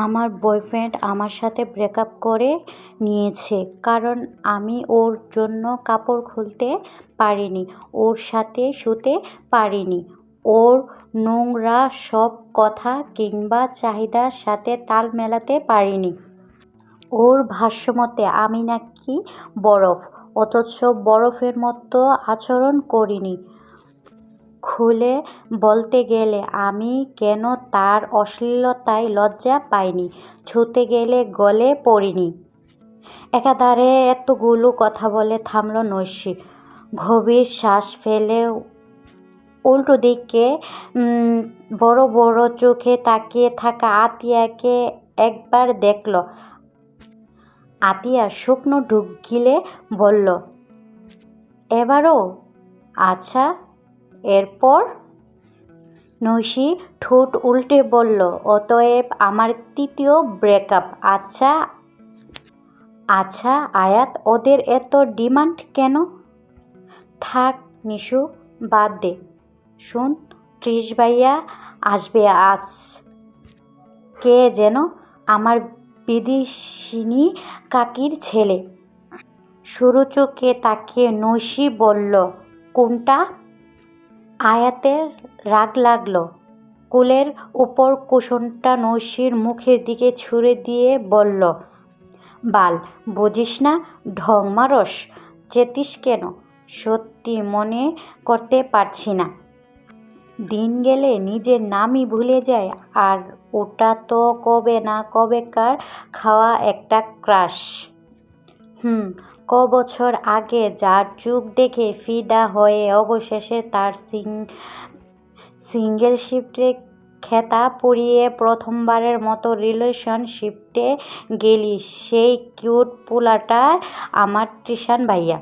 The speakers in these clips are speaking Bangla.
আমার বয়ফ্রেন্ড আমার সাথে ব্রেকআপ করে নিয়েছে। কারণ আমি ওর জন্য কাপড় খুলতে পারিনি, ওর সাথে শুতে পারিনি। ওর নোংরা সব কথা কিংবা চাহিদার সাথে তাল মেলাতে পারিনি। ওর ভাষ্যমতে, আমি নাকি বরফ, অথচ বরফের মতো আচরণ করিনি। খুলে বলতে গেলে, আমি কেন তার অশ্লীলতায় লজ্জা পাইনি? ছুতে গেলে গলে পড়িনি। একাধারে এতগুলো কথা বলে থামল নৈশি। গভীর শ্বাস ফেলে উল্টো দিকে বড় বড় চোখে তাকিয়ে থাকা আতিয়াকে একবার দেখল। আতিয়া শুকনো ঢুক গিলে বলল, এবারও? আচ্ছা। এরপর নৈশি ঠোঁট উল্টে বলল, অতএব আমার তৃতীয় ব্রেকআপ আচ্ছা আচ্ছা আয়াত, ওদের এত ডিমান্ড কেন? থাক নিশু বাদ দে। শুন, ত্রিশ ভাইয়া আসবে আজ। কে যেন আমার বিদেশিনী কাকির ছেলে। সরু চোখে তাকিয়ে নৈশি বলল, কোনটা? আয়াতের রাগ লাগল। কুলের উপর কুশনটা নৈশির মুখের দিকে ছুঁড়ে দিয়ে বলল, বাল, বুঝিস না, ঢং মারস, চেতিস কেন? সত্যি মনে করতে পারছি না। দিন গেলে নিজের নামই ভুলে যায়, আর ওটা তো কবে না কবেকার খাওয়া একটা ক্রাশ। হুম ক বছর আগে যার যুগ দেখে ফিদা হয়ে অবশেষে তার সিং সিঙ্গেল শিফটে খেতা পুড়িয়ে প্রথমবারের মতো রিলেশনশিপটে গেলি। সেই কিউট পোলাটা আমার তৃষান ভাইয়া।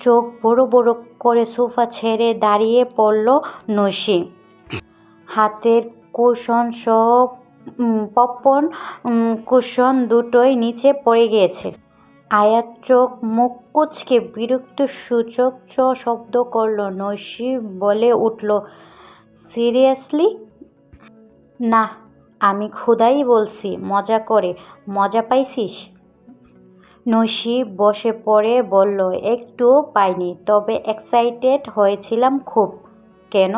চোখ বড় বড় করে সোফা ছেড়ে দাঁড়িয়ে পড়ল নসি হাতের কুশন সহ পপন কুশন দুটোই নিচে পড়ে গিয়েছে। আয়াত চোখ মুখ বিরক্ত সূচক চ শব্দ করল, নৈশি বলে উঠল, সিরিয়াসলি? না, আমি খুদাই বলছি, মজা করে, মজা পাইছিস? নৈশি বসে পড়ে বলল একটুও পাইনি, তবে এক্সাইটেড হয়েছিলাম খুব। কেন?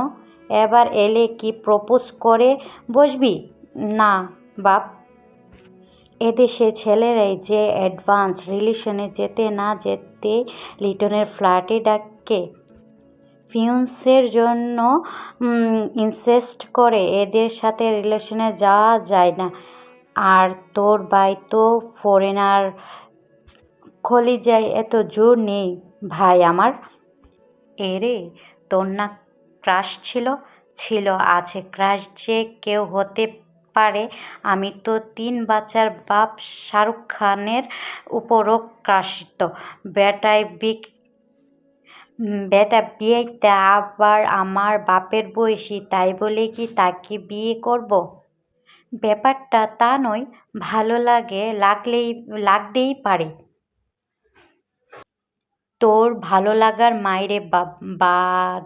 এবার এলে কি প্রপোজ করে বসবি? না, বাপ। এদেশে ছেলেরাই যে অ্যাডভান্স রিলেশনে যেতে না যেতে লিটনের ফ্ল্যাটে ডাকে। ফিউন্সের জন্য ইনসেস্ট করে, এদের সাথে রিলেশনে যাওয়া যায় না। আর তোর ভাই তো ফরেনার যায় এত জোর নেই, ভাই আমার। এরে, তোর না ক্রাশ ছিল? ছিল, আছে ক্রাশ যে কেউ হতে পারে। আমি তো তিন বাচ্চার বাপ শাহরুখ খানের উপরও ক্রাশিত বেটায় বিক, বেটা বিয়েটা আবার আমার বাপের বয়সী, তাই বলে কি তাকে বিয়ে করব? ব্যাপারটা তা নয়, ভালো লাগে, লাগলেই, লাগতেই পারে। তোর ভালো লাগার মাইরে বা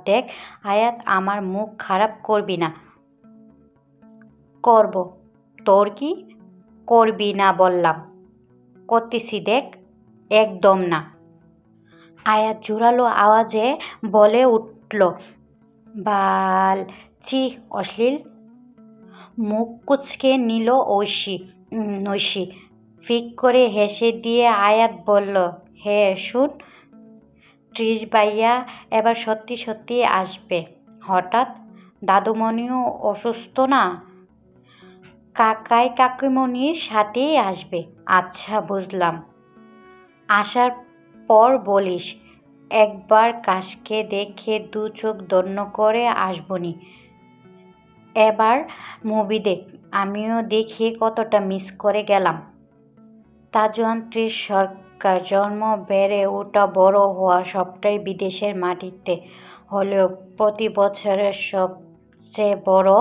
দেখ, আয়াত, আমার মুখ খারাপ করবি না। করব। তোর কি? করবি না বললাম। করতেছি দেখ, একদম না। আয়াত জোরালো আওয়াজে বলে উঠল, বাল চি অশ্লীল। মুখ কুচকে নিল ঐশী নৈশী। ফিক করে হেসে দিয়ে আয়াত বলল, হে শুন, ত্রিশ বাইয়া এবার সত্যি সত্যি আসবে। হঠাৎ দাদুমণিও অসুস্থ না? কাকাই কাকিমণির সাথেই আসবে। আচ্ছা বুঝলাম। আসার পর বলিস, একবার কাশকে দেখে দু চোখ দন্য করে আসবনি। এবার মুভি দেখ আমিও দেখি কতটা মিস করে গেলাম। তাজওয়ান ত্রিশ সরকার জন্ম বেড়ে ওঠা বড় হওয়া সবটাই বিদেশের মাটিতে। হলেও প্রতি বছরের সবচেয়ে বড়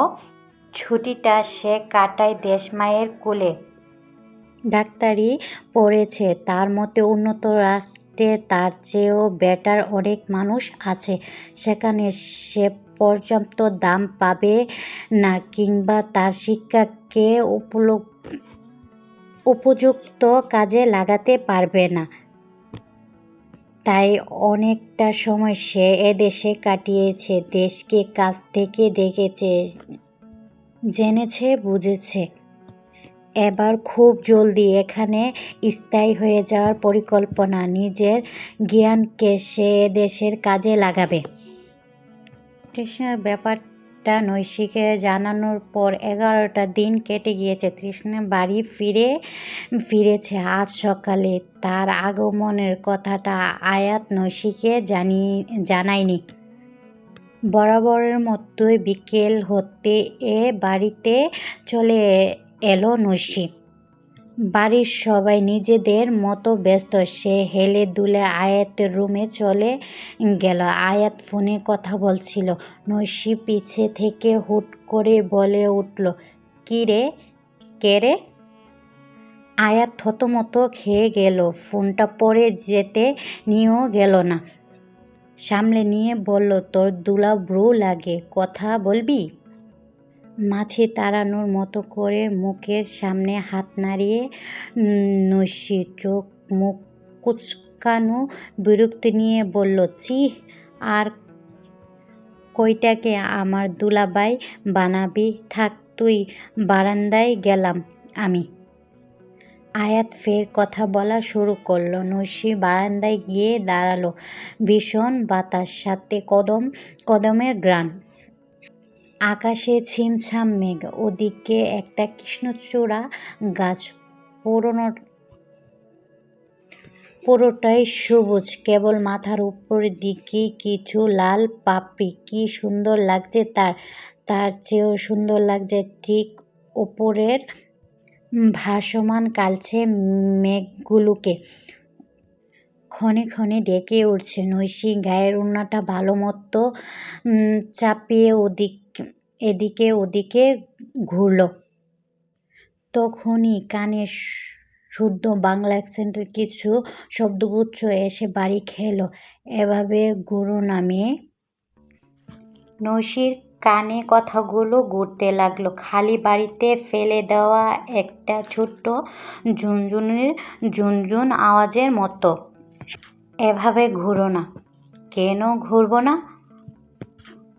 ছুটিটা সে কাটায় দেশমায়ের কোলে। ডাক্তারি পড়েছে, তার মতে উন্নত রাষ্ট্রে তার চেয়েও বেটার অনেক মানুষ আছে। সেখানে সে পর্যাপ্ত দাম পাবে না কিংবা তার শিক্ষাকে উপযুক্ত কাজে লাগাতে পারবে না। তাই অনেকটা সময় সে এদেশে কাটিয়েছে, দেশকে কাছ থেকে দেখেছে। জেনেছে, বুঝেছে। এবার খুব জলদি এখানে স্থায়ী হয়ে যাওয়ার পরিকল্পনা নিজের জ্ঞানকে সে দেশের কাজে লাগাবে। কৃষ্ণের ব্যাপারটা নৈশিকে জানানোর পর এগারোটা দিন কেটে গিয়েছে। কৃষ্ণ বাড়ি ফিরে, ফিরেছে আজ সকালে। তার আগমনের কথাটা আয়াত নৈশিকে জানি, জানায়নি। বরাবরের মতোই বিকেল হতে এ বাড়িতে চলে এলো নৈশি। বাড়ির সবাই নিজেদের মতো ব্যস্ত। সে হেলে দুলে আয়াতের রুমে চলে গেল। আয়াত ফোনে কথা বলছিল। নৈশি পিছে থেকে হুট করে বলে উঠল কি রে কে রে? আয়াত থতমত খেয়ে গেল। ফোনটা পরে যেতে নিয়েও গেল না। সামলে নিয়ে বলল, তোর দুলা ব্রু লাগে, কথা বলবি? মাছি তাড়ানোর মতো করে মুখের সামনে হাত নাড়িয়ে নৈশি চোখ মুখ কুচকানো বিরক্তি নিয়ে বলল চিহ আর কইটাকে আমার দুলাবাই বানাবি? থাক, তুই বারান্দায় গেলাম আমি। আয়াত ফের কথা বলা শুরু করল। নৈশি বারান্দায় গিয়ে দাঁড়াল ভীষণ বাতাস, সাথে কদম, কদমের গ্রান আকাশে ছিমছাম মেঘ, ওদিকে একটা কৃষ্ণচূড়া গাছ, পুরনো, পুরোটাই সবুজ, কেবল মাথার উপরের দিকে কিছু লাল পাপড়ি। কি সুন্দর লাগছে তার তার চেয়েও সুন্দর লাগছে ঠিক উপরের ভাসমান কালছে মেঘগুলোকে। ক্ষণে ক্ষণে ডেকে উঠছে নৈশি। গায়ের উন্নাটা ভালো মতো চাপিয়ে ওদিক, এদিকে ওদিকে ঘুরল। তখনই কানে শুদ্ধ বাংলা অ্যাকসেন্টের কিছু শব্দগুচ্ছ এসে বাড়ি খেলো। এভাবে গুরু নামে নৈশির কানে কথাগুলো ঘুরতে লাগল। খালি বাড়িতে ফেলে দেওয়া একটা ছোট্ট ঝুনঝুনির ঝুনঝুন আওয়াজের মতো। এভাবে ঘুরো না। কেন ঘুরবো না?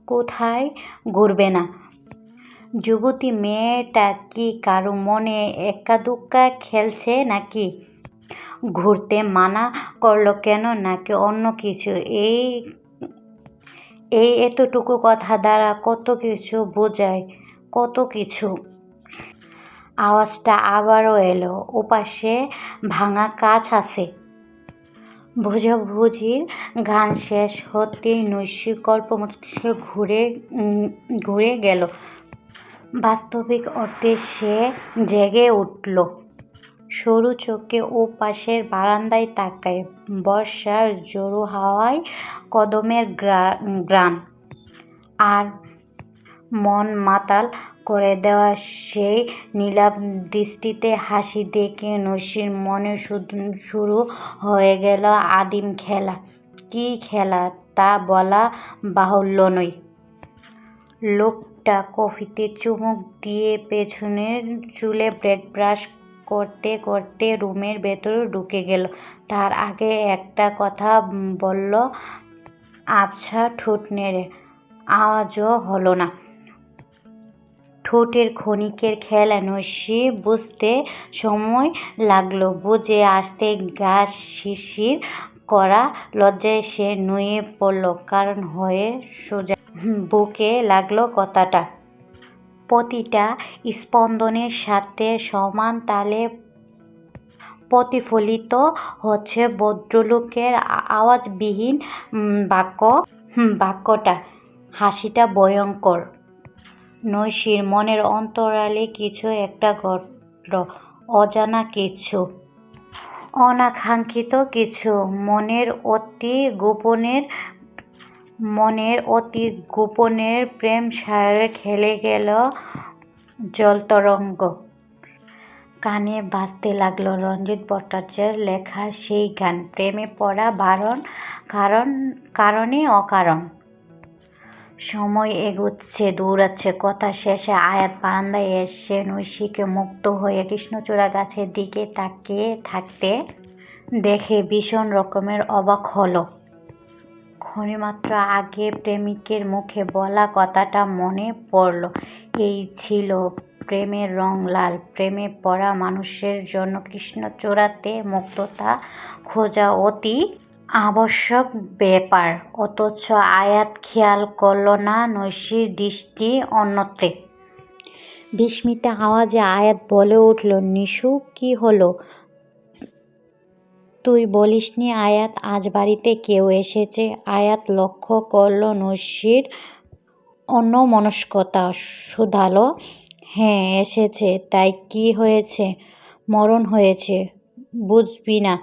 কোথায় ঘুরবে না? যুবতী মেয়েটা কি কারও মনে একা দুক্কা খেলছে নাকি? ঘুরতে মানা করল কেন নাকি অন্য কিছু? এই এই এতটুকু কথা দ্বারা কত কিছু বোঝায় কত কিছু। আওয়াজটা আবারও এলো, ওপাশে ভাঙা কাছ আছে। ভুজাভুজির গান শেষ হতেই নৈশিক কল্পমস্তিষ্ক ঘুরে ঘুরে গেল। বাস্তবিক অর্থে সে জেগে উঠল। সরু চোখে ও পাশের বারান্দায় তাকায়। বর্ষার জোরো হাওয়ায় কদমের গ্রান আর মন মাতাল করে দেওয়া সেই নীলাভ দৃষ্টিতে হাসি দেখে নসির মনে শুরু হয়ে গেল আদিম খেলা। কি খেলা তা বলা বাহুল্য নয়। লোকটা কফিতে চুমুক দিয়ে পেছনের চুলে ব্রেড ব্রাশ করতে করতে রুমের ভেতরে ঢুকে গেল। তার আগে একটা কথা বলল আবছা ঠোঁট নেড়ে, আওয়াজও হলো না। ঠোঁটের ক্ষণিকের খেলা নৈশি বুঝতে সময় লাগল। বুঝে আসতে গা শিশির করা লজ্জায় সে নুয়ে পড়ল, কারণ হয়ে সোজা বুকে লাগল কথাটা। প্রতিটা স্পন্দনের সাথে সমান তালে প্রতিফলিত হচ্ছে ভদ্রলোকের আওয়াজবিহীন বাক্য। বাক্যটা। হাসিটা ভয়ঙ্কর। নৈশির মনের অন্তরালে কিছু একটা ঘটল, অজানা কিছু। অনাকাঙ্ক্ষিত কিছু। মনের অতি গোপনের, মনের অতি গোপনের প্রেম সারে খেলে গেল জলতরঙ্গ। কানে বাজতে লাগল রঞ্জিত ভট্টাচার্যের লেখা সেই গান। প্রেমে পড়া বারণ কারণ, কারণে অকারণ। সময় এগুচ্ছে দৌড়াচ্ছে কথা শেষে আয়াত বারান্দায় এসে নৈশিকে মুক্ত হয়ে কৃষ্ণচূড়া গাছের দিকে তাকিয়ে থাকতে দেখে ভীষণ রকমের অবাক হলো। ক্ষণিমাত্র আগে প্রেমিকের মুখে বলা কথাটা মনে পড়ল। এই ছিল প্রেমের রং লাল, প্রেমে পড়া মানুষের জন্য কৃষ্ণচূড়াতে মুক্ততা খোঁজা অতি আবশ্যক ব্যাপার। অথচ আয়াত খেয়াল করল না নৈশির দৃষ্টি অন্যত্রে। বিস্মিত আওয়াজে আয়াত বলে উঠল, নিশু, কি হলো? তুই বলিসনি আয়াত, আজ বাড়িতে কেউ এসেছে? আয়াত লক্ষ্য করল নৈশির অন্যমনস্কতা, শুধালো হ্যাঁ এসেছে। তাই কি হয়েছে? মরণ হয়েছে। বুঝবি না।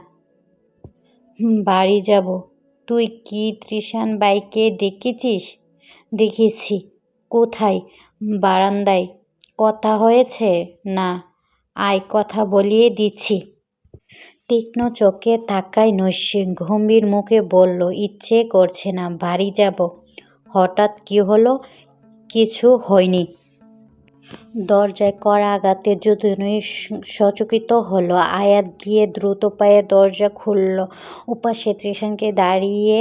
বাড়ি যাব। তুই কি ত্রিশান বাইকে দেখেছিস? দেখেছি কোথায়? বারান্দায়। কথা হয়েছে? না। আয়, কথা বলিয়ে দিচ্ছি। তীক্ষ্ণ চোখে তাকায় নৈশিক গম্ভীর মুখে বলল, ইচ্ছে করছে না, বাড়ি যাব। হঠাৎ কি হলো? কিছু হয়নি। দরজায় কড়া আঘাতে দুজনেই সচকিত হলো। আয়াত গিয়ে দ্রুত পায়ে দরজা খুলল। উপাসে ত্রিশানকে দাঁড়িয়ে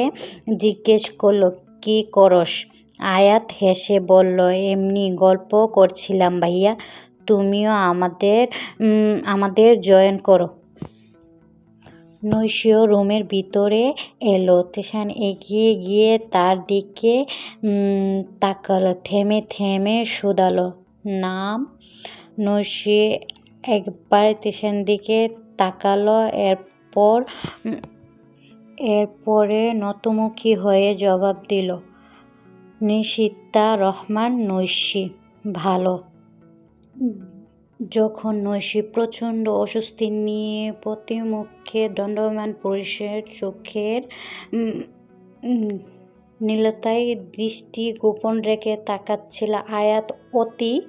জিজ্ঞেস করল, কি করস? আয়াত হেসে বলল, এমনি গল্প করছিলাম ভাইয়া, তুমিও আমাদের আমাদের জয়েন করো। নৈশীয় রুমের ভিতরে এলো। ত্রিশান এগিয়ে গিয়ে তার দিকে তাকালো, থেমে থেমে শুধালো। নাম। নৈশী একবার ত্রিশান দিকে তাকালো, এরপর, এরপরে নতমুখী হয়ে জবাব দিল, নিশিতা রহমান নৈশি, ভালো। যখন নৈশি প্রচণ্ড অস্বস্তি নিয়ে প্রতিমুখে দণ্ডমান পুরুষের চোখের নীলতায় দৃষ্টি গোপন রেখে তাকাচ্ছিল। আয়াত অতি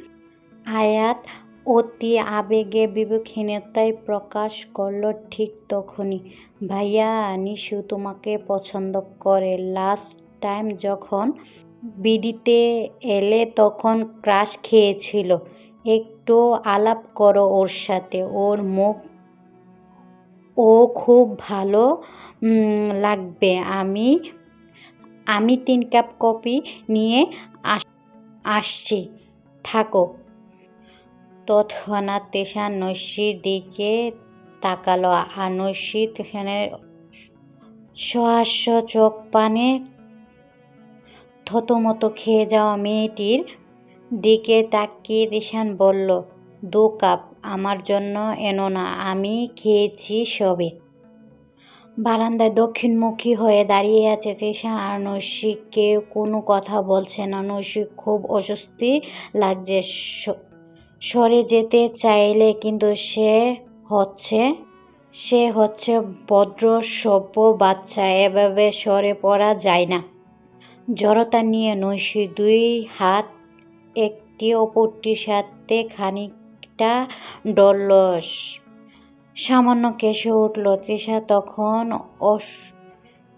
আয়াত অতি আবেগে বিবেকহীনতায় প্রকাশ করল ঠিক তখনই। ভাইয়া, নিশু তোমাকে পছন্দ করে। লাস্ট টাইম যখন বিডিতে এলে তখন ক্রাশ খেয়েছিল। একটু আলাপ করো ওর সাথে। ওর মুখ, ও খুব ভালো লাগবে। আমি আমি তিন কাপ কফি নিয়ে আসছি। থাকো। তৎক্ষণাৎ তেষান নৈশির দিকে তাকালো। আর নৈশি তেষানের সহাস্য চোখ পানে থতমত খেয়ে যাওয়া মেয়েটির দিকে তাকিয়ে তেষান বলল, দু কাপ, আমার জন্য এনো না, আমি খেয়েছি সবে। বারান্দায় দক্ষিণমুখী হয়ে দাঁড়িয়ে আছে তৃষা। আর নৈশিক কেউ কোনো কথা বলছে না। নৈশিক খুব অস্বস্তি লাগছে। সরে যেতে চাইলে কিন্তু সে হচ্ছে সে হচ্ছে ভদ্র, সভ্য বাচ্চা। এভাবে সরে পড়া যায় না। জড়তা নিয়ে নৈশি দুই হাত একটি, অপরটির সাথে খানিকটা ডলল সামান্য কেশে উঠল। তৃষা তখন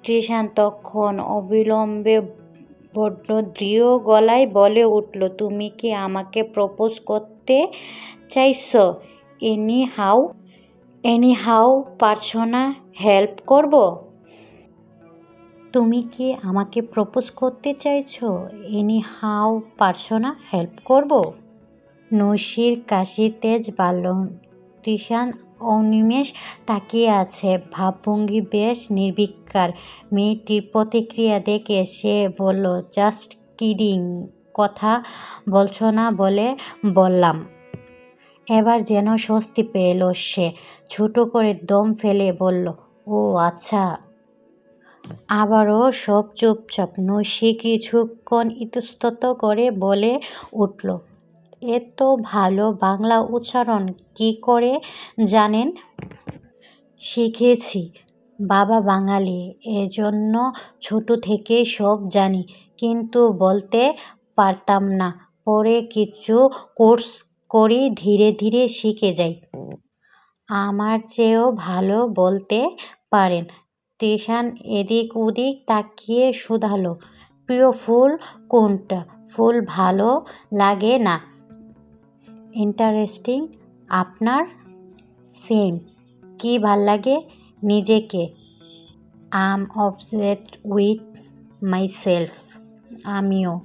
তৃষান তখন অবিলম্বে বড্ড দৃঢ় গলায় বলে উঠল, তুমি কি আমাকে প্রপোজ করতে চাইছ? এনি হাউ এনি হাউ পারছ না হেল্প করব? তুমি কি আমাকে প্রপোজ করতে চাইছো? এনি হাউ পারছ না হেল্প করব? নৈশির কাশির তেজ বাড়ল। তৃষান অনিমেষ তাকিয়ে আছে। ভাবভঙ্গি বেশ নির্বিকার। মেয়েটির প্রতিক্রিয়া দেখে সে বলল, জাস্ট কিডিং, কথা বলছো না বলে বললাম। এবার যেন স্বস্তি পেল সে। ছোট করে দম ফেলে বলল, ও আচ্ছা। আবারও সব চুপচাপ। নৈশি কিছুক্ষণ ইতস্তত করে বলে উঠল এত ভালো বাংলা উচ্চারণ কি করে জানেন? শিখেছি। বাবা বাঙালি, এজন্য ছোট থেকেই সব জানি, কিন্তু বলতে পারতাম না। পরে কিছু কোর্স করি, ধীরে ধীরে শিখে যাই। আমার চেয়েও ভালো বলতে পারেন। তৃষান এদিক ওদিক তাকিয়ে শুধালো। প্রিয় ফুল কোনটা? ফুল ভালো লাগে না। ইন্টারেস্টিং আপনার সেম কি ভালো লাগে? নিজেকে। আম অবসেট উইথ মাইসেলফ আমিও।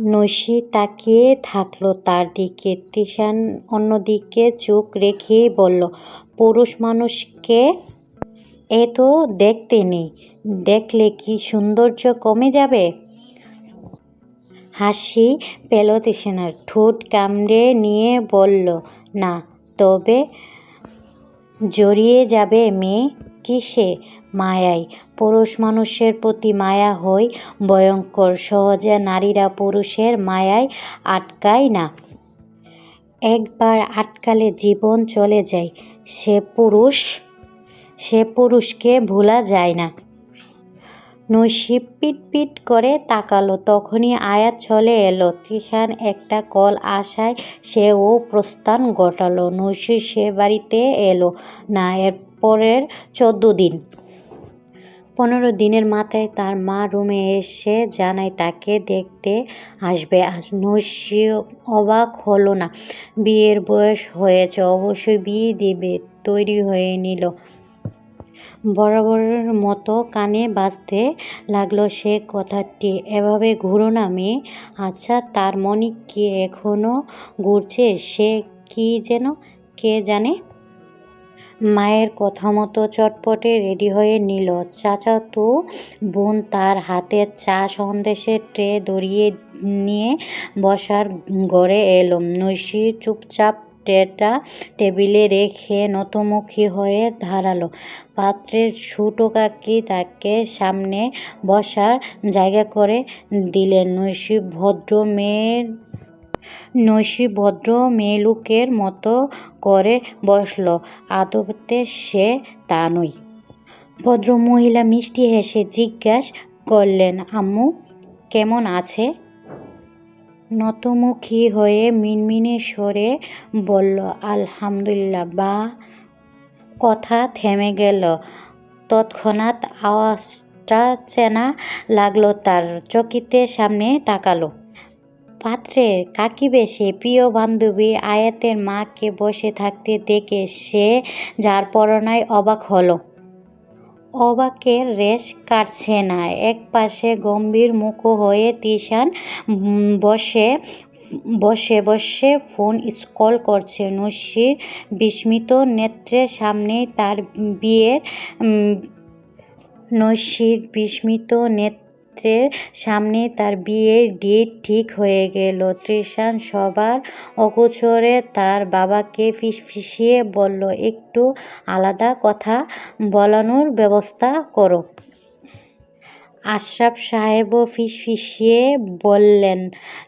নৈশি তাকিয়ে থাকল তার দিকে। তিশান অন্যদিকে চোখ রেখেই বলল, পুরুষ মানুষকে এ তো দেখতে নেই। দেখলে কি সৌন্দর্য কমে যাবে? হাসি পেল তিশানার ঠোঁট কামড়ে নিয়ে বলল, না, তবে জড়িয়ে যাবে মেয়ে, কিসে মায়ায়? পুরুষ মানুষের প্রতি মায়া হয় ভয়ঙ্কর, সহজে নারীরা পুরুষের মায়ায় আটকায় না। একবার আটকালে জীবন চলে যায়, সে পুরুষ, সে পুরুষকে ভোলা যায় না। নৈশি পিট পিট করে তাকালো। তখনই আয়াত চলে এলো। তৃষান একটা কল আসায় সে ও প্রস্থান ঘটালো। নৈশি সে বাড়িতে এলো না এর পরের চোদ্দ দিন। পনেরো দিনের মাথায় তার মা রুমে এসে জানায়, তাকে দেখতে আসবে। নৈশি অবাক হলো না। বিয়ের বয়স হয়েছে, অবশ্যই বিয়ে দিবে, তৈরি হয়ে নিল। বরাবরের মতো কানে বাজতে লাগল সে কথাটি। এভাবে ঘুরো না মেয়ে। আচ্ছা তার মনে কি এখনও ঘুরছে? সে কি যেন, কে জানে? মায়ের কথা মতো চটপটে রেডি হয়ে নিল। চাচাতো বোন তার হাতে চা সন্দেশের ট্রে ধরিয়ে নিয়ে বসার ঘরে এলো। নৈশি চুপচাপ ট্রেটা টেবিলে রেখে নতমুখী হয়ে দাঁড়াল পাত্রের ছোটো কাকি তাকে সামনে বসার জায়গা করে দিলেন। নৈশি ভদ্র মেয়ের, নৈশি ভদ্র মেয়েলোকের মতো করে বসল। আদতে সে তা নয়। ভদ্রমহিলা মিষ্টি হেসে জিজ্ঞাস করলেন, আম্মু, কেমন আছে? নতমুখী হয়ে মিনমিনে সরে বলল, আলহামদুলিল্লাহ, বা কথা থেমে গেল। তৎক্ষণাৎ আওয়াজটা চেনা লাগল তার চকিতে সামনে তাকালো। পাত্রে, কাকি বেশে, প্রিয় বান্ধবী, আয়াতের মাকে বসে থাকতে দেখে সে যার পরনায় অবাক হলো। অবাকের রেশ কাটছে না। একপাশে গম্ভীর মুখ হয়ে তিশান বসে বসে বসে ফোন স্ক্রল করছে। নসির বিস্মিত নেত্রের সামনেই তার বিয়ের নসির বিস্মিত নেত্রের সামনে তার বিয়ের ডেট ঠিক হয়ে গেল। তৃষান সবার অগোচরে তার বাবাকে ফিসফিসিয়ে বলল, একটু আলাদা কথা বলানোর ব্যবস্থা করো। আশরাফ সাহেবও ফিসফিসিয়ে বললেন,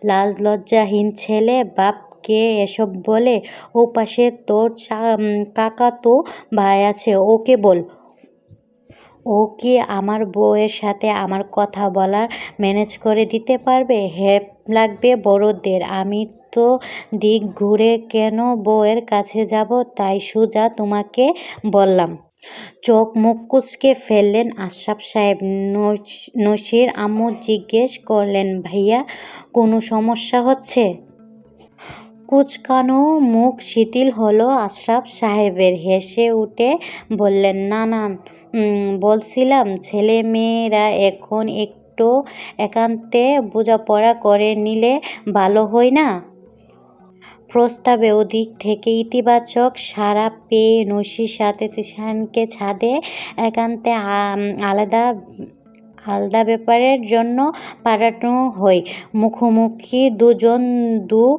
লাজ লজ্জাহীন ছেলে, বাপকে এসব বলে ও পাশে তোর কাকাতো ভাই আছে, ওকে বল। ও কি আমার বউয়ের সাথে আমার কথা বলা ম্যানেজ করে দিতে পারবে? হেল্প লাগবে বড়দের। আমি তো দিক ঘুরে কেন বউয়ের কাছে যাব? তাই সোজা তোমাকে বললাম। চোখ মুখ কুচকে ফেললেন আশরাফ সাহেব। নসির আম্মু জিজ্ঞেস করলেন, ভাইয়া, কোনো সমস্যা হচ্ছে? কুচকানো মুখ শিথিল হলো আশরাফ সাহেবের। হেসে উঠে বললেন, না না বলছিলাম ছেলে মেয়েরা এখন একটু একান্তে বোঝাপড়া করে নিলে ভালো হয় না? প্রস্তাবে ওদিক থেকে ইতিবাচক সাড়া পেয়ে নসির সাথে তিশানকে ছাদে একান্তে আলাদা আলাদা ব্যাপারের জন্য পাঠানো হয়। মুখোমুখি দুজন দু,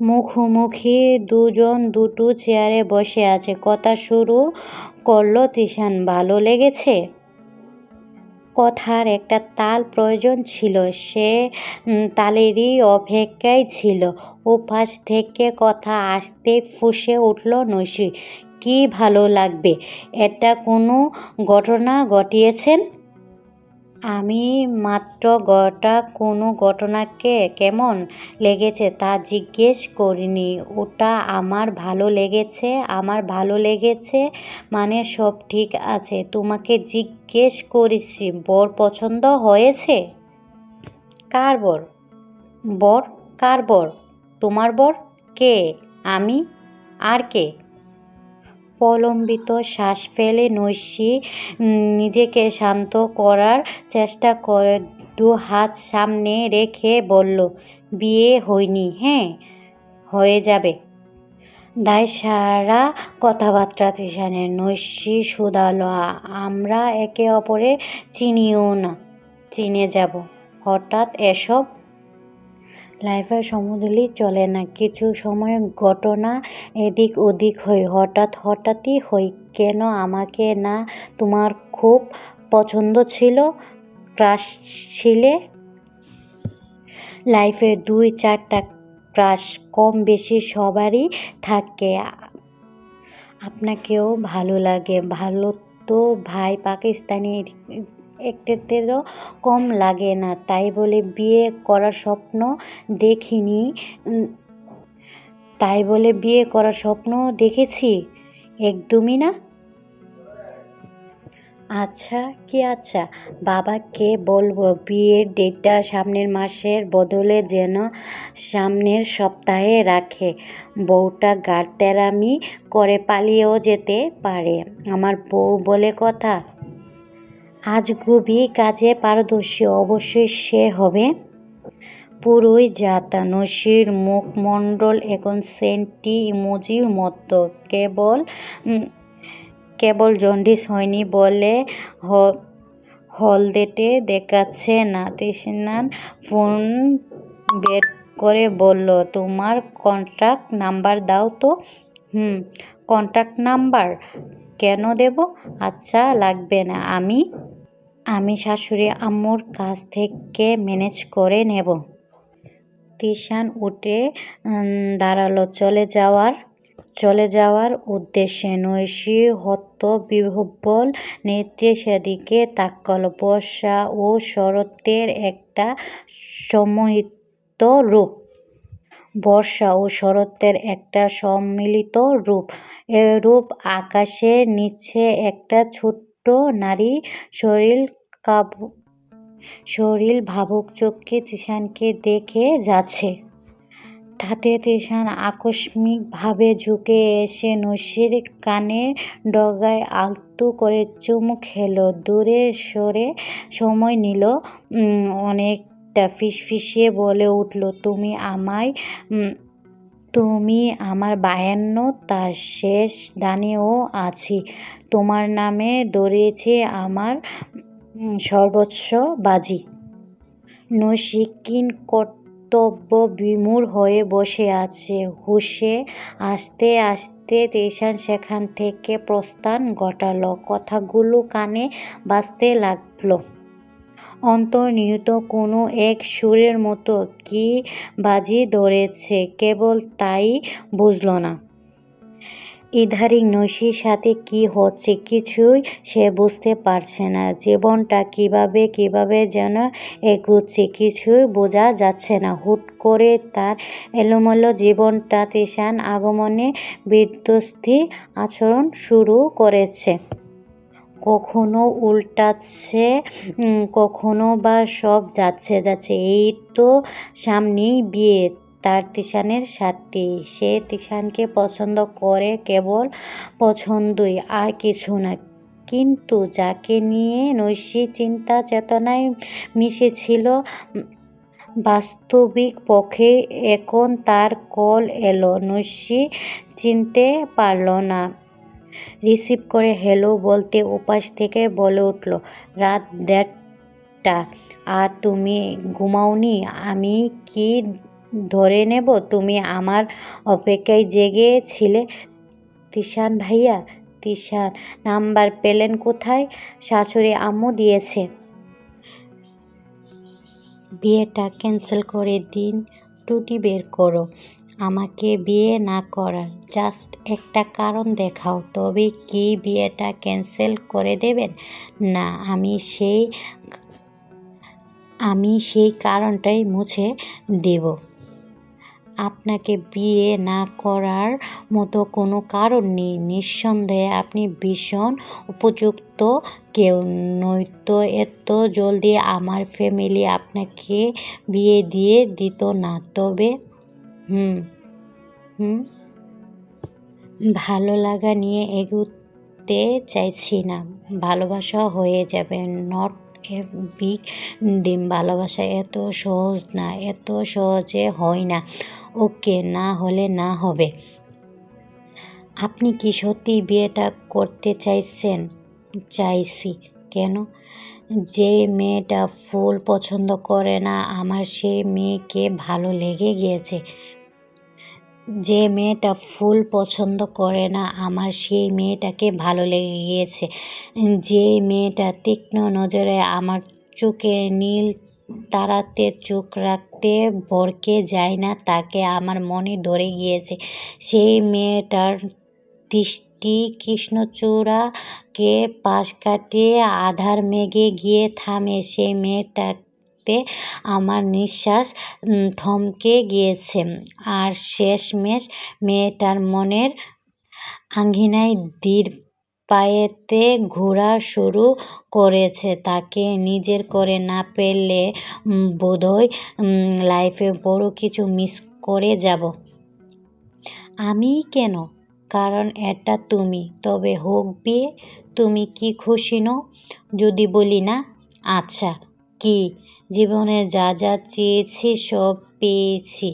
মুখোমুখি দুজন দুটো চেয়ারে বসে আছে। কথা শুরু করল তৃষান ভালো লেগেছে? কথার একটা তাল প্রয়োজন ছিল। সে তালেরই অপেক্ষায় ছিল। ওপাশ থেকে কথা আসতে ফুঁসে উঠল নসি কি ভালো লাগবে? এটা কোনো ঘটনা ঘটিয়েছেন? আমি মাত্র গোটা কোনো ঘটনাকে কেমন লেগেছে তা জিজ্ঞেস করিনি। ওটা আমার ভালো লেগেছে, আমার ভালো লেগেছে মানে সব ঠিক আছে। তোমাকে জিজ্ঞেস করেছি, বর পছন্দ হয়েছে? কার বর? বর? কার বর? তোমার বর? কে? আমি? আর কে? প্রলম্বিত শ্বাস ফেলে নৈশি নিজেকে শান্ত করার চেষ্টা করে দু হাত সামনে রেখে বলল, বিয়ে হয়নি হ্যাঁ হয়ে যাবে। দায় সারা কথাবার্তা তিশানের নৈশি শুধালো, আমরা একে অপরে চিনিও না, চিনে যাব। হঠাৎ এসব লাইফের সমুদলি চলে না। কিছু সময় ঘটনা এদিক ওদিক হয়। হঠাৎ হঠাৎই হয়, কেন আমাকে না তোমার খুব পছন্দ ছিল? ক্রাশ ছিলে? লাইফে দুই চারটা ক্রাশ কম বেশি সবারই থাকে। আপনাকেও ভালো লাগে। ভালো তো ভাই পাকিস্তানি একটাতেও কম লাগে না। তাই বলে বিয়ে করার স্বপ্ন দেখিনি। তাই বলে বিয়ে করার স্বপ্ন দেখেছি? একদমই না। আচ্ছা কি আচ্ছা? বাবাকে বলব, বিয়ের ডেটটা সামনের মাসের বদলে যেন সামনের সপ্তাহে রাখে। বউটা গাড়তেরামি করে পালিয়েও যেতে পারে। আমার বউ বলে কথা। আজ গুবি কাজে পারদর্শী, অবশ্যই সে হবে পুরোই যাতা নসির মুখমণ্ডল এখন সেন্টি ইমোজির মতো। কেবল কেবল জন্ডিস হয়নি বলে হলদেটে দেখাচ্ছে না। তৃষ্ণান ফোন বের করে বলল, তোমার কন্ট্যাক্ট নাম্বার দাও তো। হুম কন্ট্যাক্ট নাম্বার কেন দেব? আচ্ছা লাগবে না। আমি আমি শাশুড়ি আম্মুর কাছ থেকে ম্যানেজ করে নেব। তিশান উঠে দাঁড়াল। চলে যাওয়ার চলে যাওয়ার উদ্দেশ্যে নৈশী হত বিহ্বল নেত্রে সেদিকে তাকাল। বর্ষা ও শরতের একটা সম্মোহিত রূপ। বর্ষা ও শরতের একটা সম্মিলিত রূপ। এরূপ আকাশের নিচে একটা ছোট্ট নারী শরীর শরীর ভাবুক চোখে তৃষানকে দেখে যাচ্ছে। তাতে তিশান আকস্মিকভাবে ঝুঁকে এসে নসির কানে ডগায় আলতু করে চুমু খেলো। দূরে সরে সময় নিল। অনেকটা ফিসফিসিয়ে বলে উঠল, তুমি আমায় তুমি আমার বায়ান্ন, তার শেষ দানেও আছি। তোমার নামে দৌড়েছে আমার সর্বস্ব বাজি। নৈশি কর্তব্য বিমূঢ় হয়ে বসে আছে। হুঁশে আসতে আসতে তেশান সেখান থেকে প্রস্থান ঘটালো। কথাগুলো কানে বাজতে লাগল। অন্তর্নিহিত কোনো এক সুরের মতো, কি বাজি ধরেছে? কেবল তাই বুঝল না। ইদারিং নৈশির সাথে কি হচ্ছে কিছুই সে বুঝতে পারছে না। জীবনটা কীভাবে কীভাবে যেন এগুচ্ছে কিছুই বোঝা যাচ্ছে না। হুট করে তার এলোমেলো জীবনটা তেশান আগমনে বিধ্বস্তি আচরণ শুরু করেছে। কখনো উল্টাচ্ছে কখনো বা সব যাচ্ছে যাচ্ছে। এই তো সামনেই বিয়ে। তার তিশানের সাথে। সে তিশানকে পছন্দ করে কেবল পছন্দই, আর কিছু না। কিন্তু যাকে নিয়ে নৈশী চিন্তা চেতনায় মিশেছিল, বাস্তবিক পক্ষে এখন তার কল এলো। নৈশী চিনতে পারল না। রিসিভ করে হ্যালো বলতে উপাস থেকে বলে উঠল, রাত দেড়টা। আর তুমি ঘুমাওনি? আমি কি ধরে নেব, তুমি আমার অপেক্ষায় জেগে ছিলে। তিশান ভাইয়া, তিশান, নাম্বার পেলেন কোথায়? শাশুড়ি আম্মু দিয়েছে। বিয়েটা ক্যান্সেল করে দিন টুটি বের করো। আমাকে বিয়ে না করার, জাস্ট একটা কারণ দেখাও। তবে কি বিয়েটা ক্যান্সেল করে দেবেন? না, আমি সেই আমি সেই কারণটাই মুছে দেব। আপনাকে বিয়ে না করার মতো কোনো কারণ নেই। নিঃসন্দেহে আপনি ভীষণ উপযুক্ত কেউ, নয়তো এত জলদি আমার ফ্যামিলি আপনাকে বিয়ে দিয়ে দিত না। তবে, হুম হুম, ভালো লাগা নিয়ে এগুতে চাইছি না। ভালোবাসা হয়ে যাবে। নট ভালোবাসা এত সহজ না, এত সহজে হয় না। ওকে, না হলে না হবে। আপনি কি সত্যি বিয়েটা করতে চাইছেন? চাইছি। কেন? যে মেয়েটা ফুল পছন্দ করে না, আমার সেই মেয়েকে ভালো লেগে গিয়েছে। যে মেয়েটা ফুল পছন্দ করে না, আমার সেই মেয়েটাকে ভালো লেগে গিয়েছে। যে মেয়েটা তীক্ষ্ণ নজরে আমার চোখে নীল তারাতে চোখ রাখতে ভরকে যায় না, তাকে আমার মনে ধরে গিয়েছে। সেই মেয়েটার দৃষ্টি কৃষ্ণচূড়াকে পাশ কাটিয়ে আধার মেঘে গিয়ে থামে। সেই মেয়েটাতে আমার নিঃশ্বাস থমকে গিয়েছে। আর শেষমেশ মেয়েটার মনের আঙ্গিনায় ধীর পায়েতে ঘোরা শুরু করেছে। তাকে নিজের করে না পেলে বোধহয় লাইফে বড় কিছু মিস করে যাব। আমি কেন? কারণ এটা তুমি। তবে হোক বিয়ে তুমি কি খুশি নও? যদি বলি না আচ্ছা কি? জীবনে যা যা চেয়েছি, সব পেয়েছি।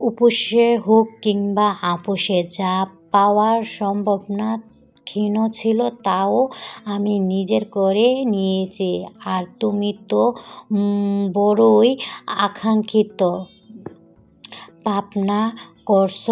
উপসে হোক কিংবা আপোষে যা পাওয়ার সম্ভাবনা ক্ষীণ ছিল তাও আমি নিজের করে নিয়েছি। আর তুমি তো বড়ই আকাঙ্ক্ষিত। পাবনা করছ?